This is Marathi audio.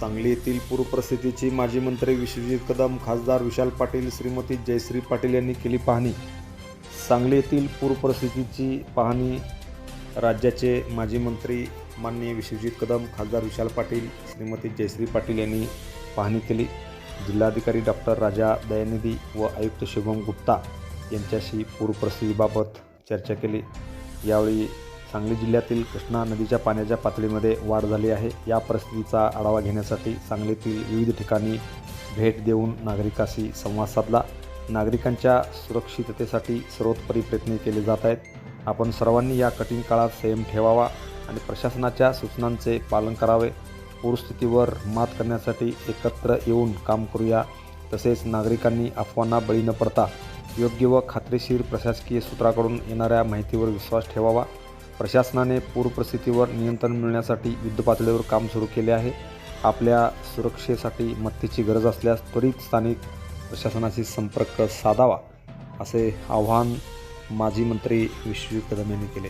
सांगली येथील पूरपरिस्थितीची माजी मंत्री विश्वजित कदम खासदार विशाल पाटील श्रीमती जयश्री पाटील यांनी केली पाहणी. सांगली येथील पूरपरिस्थितीची पाहणी राज्याचे माजी मंत्री माननीय विश्वजित कदम खासदार विशाल पाटील श्रीमती जयश्री पाटील यांनी पाहणी केली. जिल्हाधिकारी डॉक्टर राजा दयानिधी व आयुक्त शुभम गुप्ता यांच्याशी पूरपरिस्थितीबाबत चर्चा केली. यावेळी सांगली जिल्ह्यातील कृष्णा नदीच्या पाण्याच्या पातळीमध्ये वाढ झाली आहे. या परिस्थितीचा आढावा घेण्यासाठी सांगलीतील विविध ठिकाणी भेट देऊन नागरिकाशी संवाद साधला. नागरिकांच्या सुरक्षिततेसाठी सर्वोत्परी प्रयत्न केले जात आहेत. आपण सर्वांनी या कठीण काळात संयम ठेवावा आणि प्रशासनाच्या सूचनांचे पालन करावे. पूरस्थितीवर मात करण्यासाठी एकत्र येऊन काम करूया. तसेच नागरिकांनी अफवांना बळी न पडता योग्य व खात्रीशीर प्रशासकीय सूत्राकडून येणाऱ्या माहितीवर विश्वास ठेवावा. प्रशासनाने पूरपरिस्थितीवर नियंत्रण मिळण्यासाठी युद्धपातळीवर काम सुरू केले आहे. आपल्या सुरक्षेसाठी मदतीची गरज असल्यास त्वरित स्थानिक प्रशासनाशी संपर्क साधावा असे आवाहन माजी मंत्री विश्वजित कदम यांनी केले.